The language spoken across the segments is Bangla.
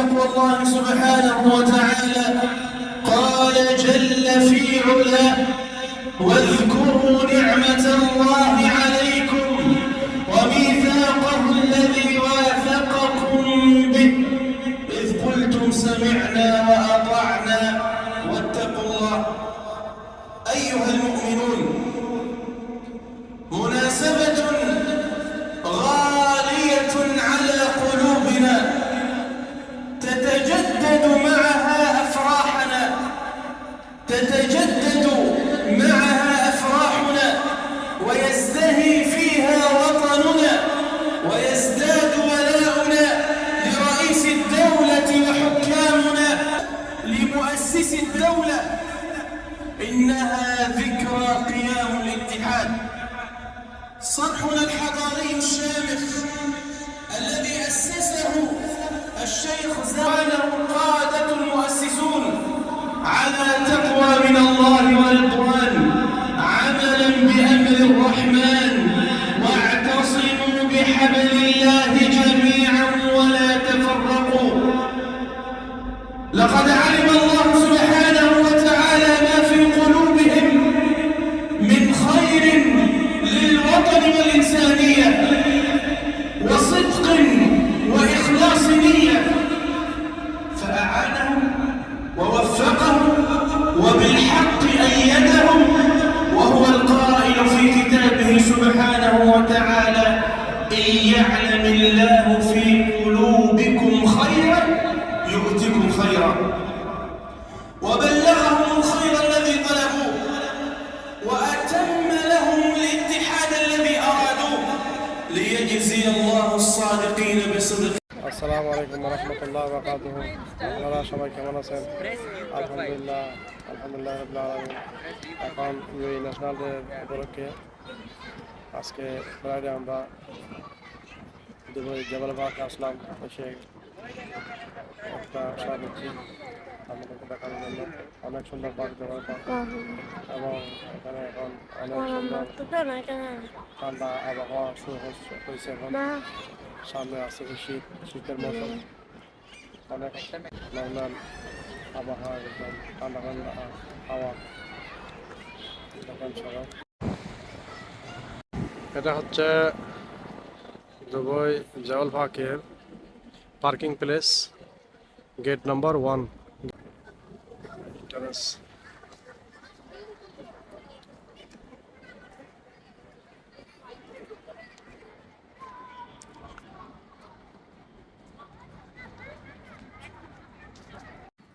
تقوى الله سبحانه وتعالى. قال جل في علاه واذكروا نعمة الله عليكم وميثاقه الذي واثقكم به. إذ قلتم سمعنا وأطعنا ليجزي الله الصادقين بصدق আসসালামু আলাইকুম রহমতুল্লাহ বাকাতুহ আপনারা সবাই কেমন আছেন আলহামদুলিল্লাহ আলহামদুলিল্লাহ রবিল্লা আলমিন এখন ইউএই ন্যাশনাল ডে উপলক্ষে আজকে ফ্রাইডে আমরা দুবাই জবল পার্কে আসলাম এসে একটা সব হচ্ছি আপনাদেরকে দেখানোর জন্য অনেক সুন্দর পার্ক পার্ক এবং এখানে এখন অনেক সুন্দর ঠান্ডা আবহাওয়া শুরু হয়েছে এখন। সামনে আছে শীত শীতের মৌসুম। অনেক নর্মাল আবহাওয়া একদম ঠান্ডা ঠান্ডা হাওয়া। দেখেন সবাই। এটা হচ্ছে দুবই জাওয়াল পার্কের parking place gate number one terrace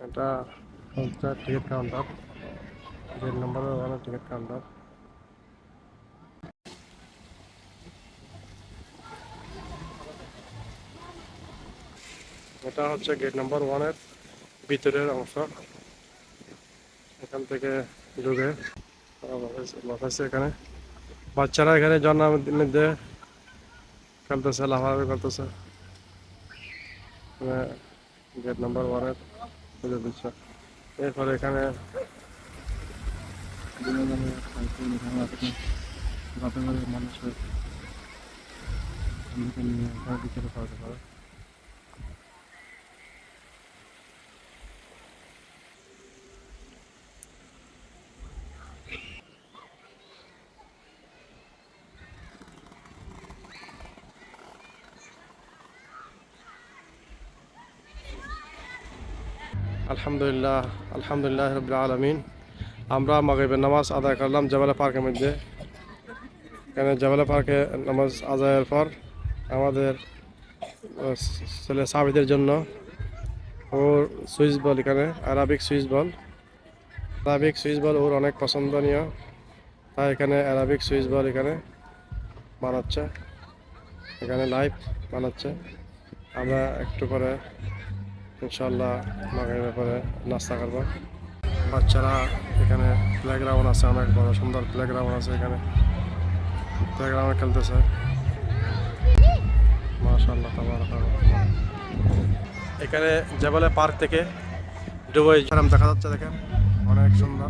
এটা হচ্ছে টিকিট কাউন্টার গেট নাম্বার ওয়ানের টিকিট কাউন্টার এটা হচ্ছে গেট নাম্বার ওয়ানের ভিতরের অংশ। এখান থেকে ঢুকে বসাইছে এখানে। বাচ্চারা এখানে জন্মের মধ্যে খেলতেছে, লাফালাফি করতেছে। গেট নাম্বার ওয়ানের খুলে দিচ্ছে। এরপরে এখানে মানুষের ভিতরে পাওয়া পারে আলহামদুলিল্লাহ আলহামদুলিল্লাহ রবিল আলমিন। আমরা মাগরিবের নামাজ আদায় করলাম জবালা পার্কের মধ্যে। এখানে জবালা পার্কে নামাজ আদায়ের পর আমাদের ছেলে সাবিদের জন্য ওর সুইচ বল এখানে, Arabic switch ball. Arabic switch ball ওর অনেক পছন্দনীয়, তাই এখানে আরাবিক সুইচ বল এখানে বানাচ্ছে। এখানে লাইভ বানাচ্ছে। আমরা একটু করে ইনশাল্লাহ মাগরিবের ব্যাপারে নাস্তা করব। বাচ্চারা এখানে প্লেগ্রাউন্ড আছে, অনেক বড় সুন্দর প্লেগ্রাউন্ড আছে এখানে। প্লেগ্রাউন্ডে খেলতেছে। মাশাল্লাহ এখানে জেবলে পার্ক থেকে ডুবই ঝারাম দেখা যাচ্ছে দেখেন, অনেক সুন্দর।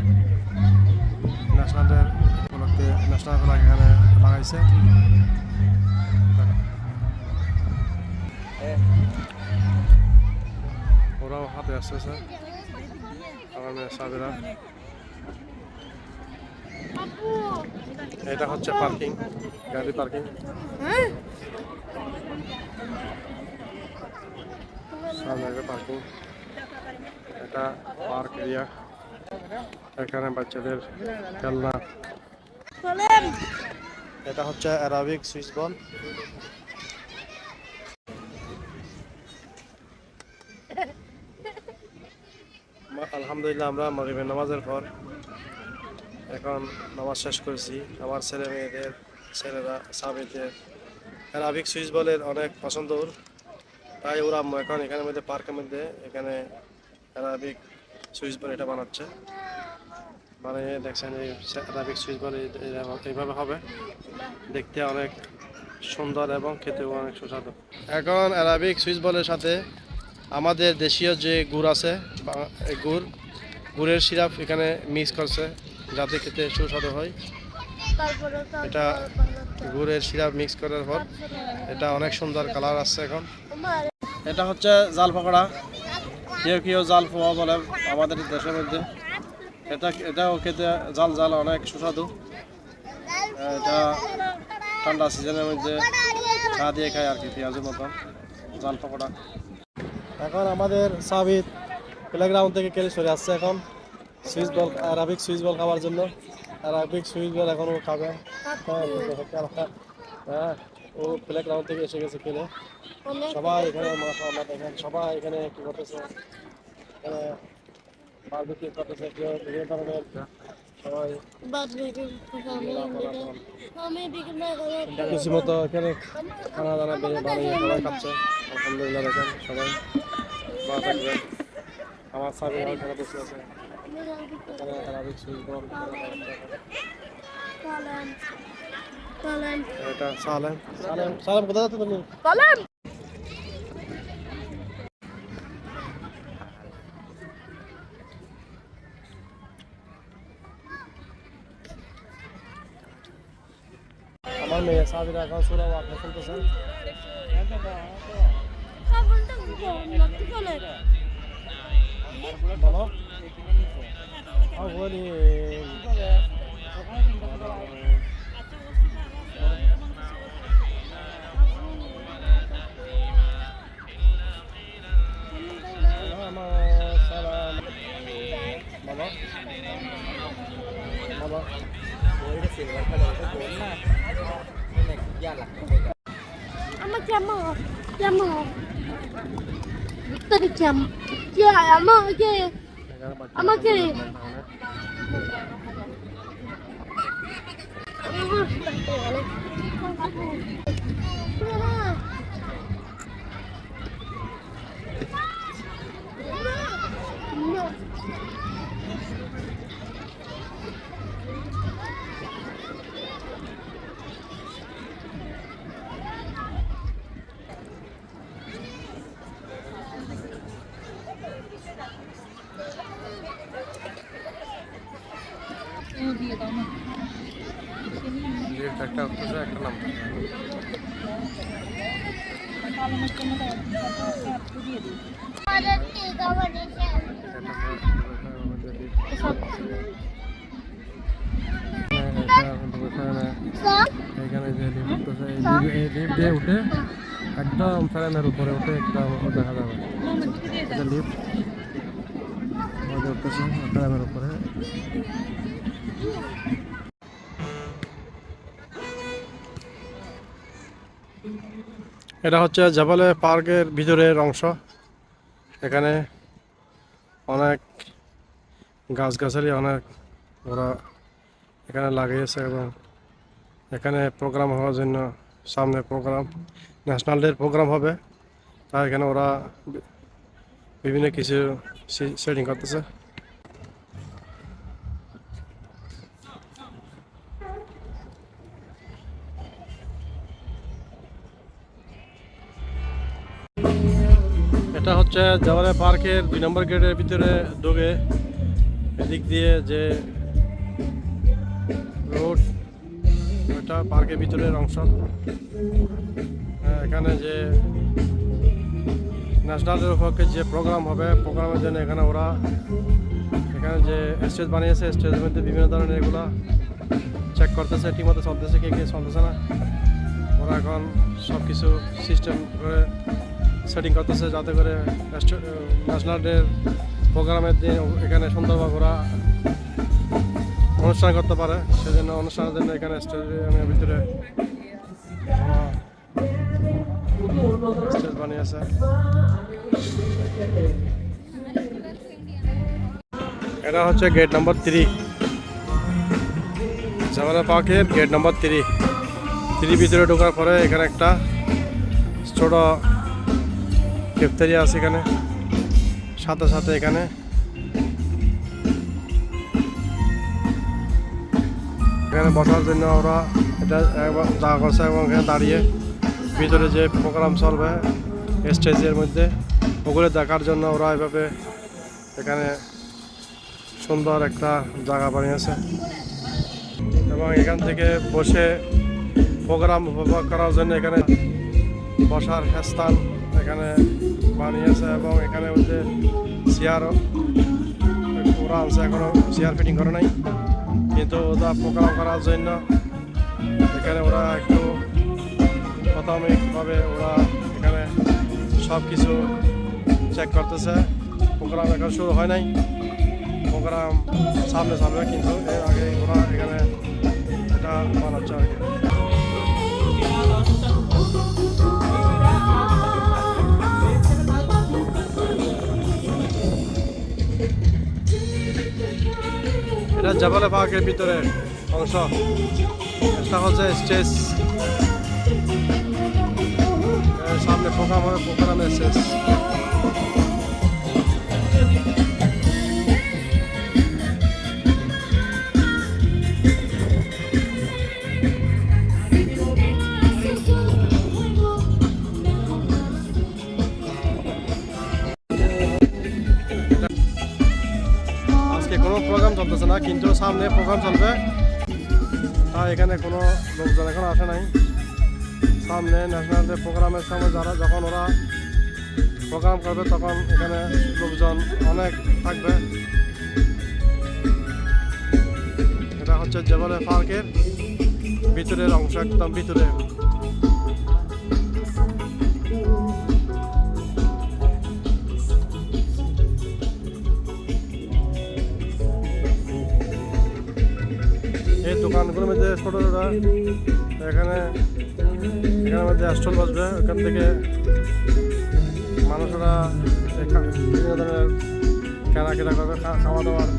ন্যাশনাল উপলক্ষে ন্যাশনাল ফ্ল্যাগ এখানে লাগাইছে। ওরাও হাতে আসতেছে। আমার মেয়ে সাবিরা। এটা হচ্ছে পার্কিং গাড়ি পার্কিং। সামনে পার্কিং। এটা পার্ক এরিয়া। এখানে বাচ্চাদের খেলনা। এটা হচ্ছে অ্যারাবিক সুইচ বল। আলহামদুলিল্লাহ, আমরা মাগরিবের নামাজের পর এখন নামাজ শেষ করেছি। আমার ছেলে মেয়েদের, ছেলেরা সাবিদের অ্যারাবিক সুইচ বলের অনেক পছন্দ তাই ওরা এখন এখানের মধ্যে, পার্কের মধ্যে এখানে অ্যারাবিক সুইচ বল এটা বানাচ্ছে। মানে দেখছেন এই অ্যারাবিক সুইচ বল এই- এই- এইভাবে হবে। দেখতে অনেক সুন্দর এবং খেতেও অনেক সুস্বাদু। এখন অ্যারাবিক সুইচ বলের সাথে আমাদের দেশীয় যে গুড় আছে গুড় গুড়ের সিরাপ এখানে মিক্স করছে যাতে খেতে সুস্বাদু হয়। এটা গুড়ের সিরাপ মিক্স করার পর এটা অনেক সুন্দর কালার আসছে এখন। এটা হচ্ছে জাল পকোড়া। কেউ কেউ জাল পোয়া বলে আমাদের দেশের মধ্যে। এটা এটাও খেতে জাল জাল অনেক সুস্বাদু। এটা ঠান্ডা সিজনের মধ্যে চা দিয়ে খায় আর কি পেঁয়াজের মতন জাল পকোড়া। এখন আমাদের সাবিত প্লেগ্রাউন্ড থেকে খেলে সরে আসছে এখন। Switch ball Arabic switch ball খাওয়ার জন্য। আরবিক সুইচ বল এখন ও খাবে। হ্যাঁ, ও প্লেগ্রাউন্ড থেকে এসে গেছে খেলে। সবাই এখানে মাশাআল্লাহ দেখেন সবাই এখানে কি করতেছে? এখানে বারবিকিউ করতেছে কেউ বিভিন্ন ধরনের। কিছু মতো এখানে খানা দানা বেড়ে সবাই খাচ্ছে। আলহামদুলিল্লাহ দেখেন সবাই। ভালো থাকবেন আমার সাথে এখানে বসে আছে এখানে আরবিক সুইচ বল এটা সালেম সালেম সালেম কোথায় যাচ্ছ তুমি আমার মেয়ে সাবিরা এখন সুরা ওয়াকা শুনতেছে বলো বলি সালাম বলো বলো আমাকে আমা কেমন ভিতরে কেমন কে আমাকে আমাকে। লিফট একটা উঠতেছে একটা নাম এখানে যে লিফট উঠতেছে এই লিফট- দিয়ে উঠে একদম ফ্যানের উপরে উঠে একদম দেখা যাবে উঠতেছে উপরে এটা হচ্ছে জাবালে পার্কের ভিতরের অংশ। এখানে অনেক গাছগাছালি অনেক ওরা এখানে লাগিয়েছে এবং এখানে প্রোগ্রাম হওয়ার জন্য সামনে প্রোগ্রাম, ন্যাশনাল ডের প্রোগ্রাম হবে। তাই এখানে ওরা বিভিন্ন কিছু সেটিং করতেছে। এটা হচ্ছে জামালে পার্কের দুই নম্বর গেটের ভিতরে ঢোকে। এদিক দিয়ে যে রোড ওটা পার্কের ভিতরের অংশ। হ্যাঁ, এখানে যে ন্যাশনালের পক্ষে যে প্রোগ্রাম হবে প্রোগ্রামের জন্য এখানে ওরা এখানে যে স্টেজ বানিয়েছে স্টেজের মধ্যে বিভিন্ন ধরনের এগুলো চেক করতেছে ঠিকমতো চলতেছে কে কে চলতেছে না। ওরা এখন সব কিছু সিস্টেম করে সেটিং করতেছে যাতে করে ন্যাশনাল ডে প্রোগ্রামের দিন এখানে সুন্দরভাবে ওরা অনুষ্ঠান করতে পারে। সেজন্য অনুষ্ঠানের জন্য এখানে স্টেডিয়ামের ভিতরে স্টেজ বানিয়েছে। এটা হচ্ছে গেট নাম্বার থ্রি জামালা পার্কের গেট নাম্বার থ্রি থ্রি ভিতরে ঢোকার পরে এখানে একটা ছোট ক্যাফটেরিয়া আছে এখানে। সাথে সাথে এখানে। এখানে বসার জন্য ওরা এটা জায়গা করছে এবং এখানে দাঁড়িয়ে ভিতরে যে প্রোগ্রাম চলবে স্টেজের মধ্যে, ওগুলো দেখার জন্য ওরা এভাবে এখানে সুন্দর একটা জায়গা বানিয়েছে। এবং এখান থেকে বসে প্রোগ্রাম উপভোগ করার জন্য এখানে বসার স্থান এখানে বানিয়েছে এবং এখানে হচ্ছে চেয়ার ওরা আনছে এখনও চেয়ার ফিটিং করে নাই। কিন্তু ওরা প্রোগ্রাম করার জন্য এখানে ওরা একটু প্রাথমিকভাবে ওরা এখানে সব কিছু চেক করতেছে। প্রোগ্রাম এখন শুরু হয় নাই। প্রোগ্রাম সামনে সামনে কিন্তু এর আগে ওরা এখানে এটা বানাচ্ছে আর কি। এটা জাবালে পার্কের ভিতরে অংশ। এটা হচ্ছে স্টেজ। সামনে সামনে প্রোগ্রাম হবে প্রোগ্রামের শেষ কিন্তু সামনে প্রোগ্রাম চলবে। তাই এখানে কোনো লোকজন এখন আসে নাই। সামনে ন্যাশনাল ডে প্রোগ্রামের সময় যারা, যখন ওরা প্রোগ্রাম করবে, তখন এখানে লোকজন অনেক থাকবে। এটা হচ্ছে জেবলে পার্কের ভিতরের অংশ, একদম ভিতরে। ছোটো দাদা। এখানে গ্রামে যে স্টল বসবে, ওখান থেকে মানুষরা বিভিন্ন ধরনের কেনাকাটা করবে খাওয়া দাওয়ার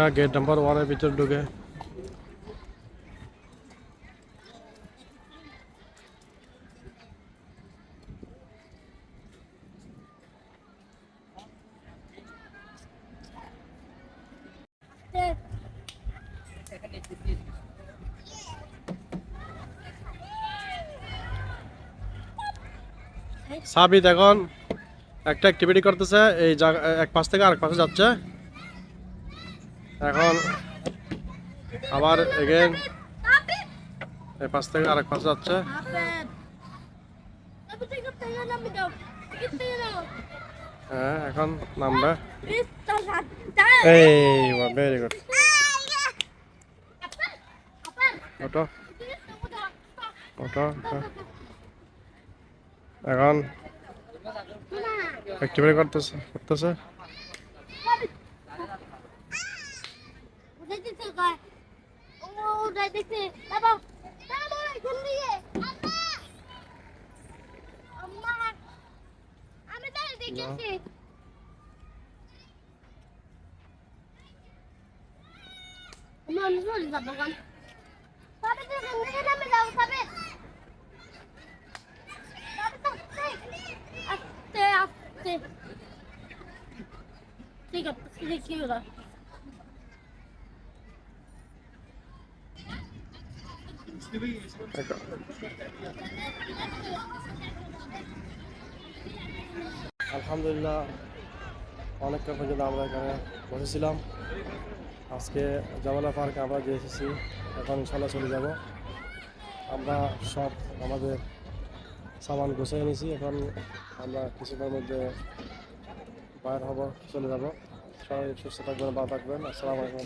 এটা গেট নাম্বার ওয়ানের ভিতরে ঢুকে। সাবিত এখন একটা অ্যাক্টিভিটি করতেছে, এই জায়গা এক পাশ থেকে আরেক পাশে যাচ্ছে। এখন আবার এগেন এই পাশ থেকে আরেক পাশে যাচ্ছে. হ্যাঁ এখন নামবে. এই ভেরি গুড? ওটো. ওটো এখন. অ্যাক্টিভিটি করতেছে করতেছে Oh, ya. Amma. Amma. আমি তাই দেখেছি আমার অনুসরণ আলহামদুলিল্লাহ অনেকক্ষণ পর্যন্ত আমরা এখানে বসেছিলাম। আজকে জামালা পার্কে আমরা যে এসেছি, এখন ইনশাল্লাহ চলে যাব। আমরা সব আমাদের সামান গুছিয়ে নিয়েছি, এখন আমরা কিছুক্ষণের মধ্যে বাইর হব, চলে যাব। সবাই সুস্থ থাকবেন, ভালো থাকবেন। আসসালামু আলাইকুম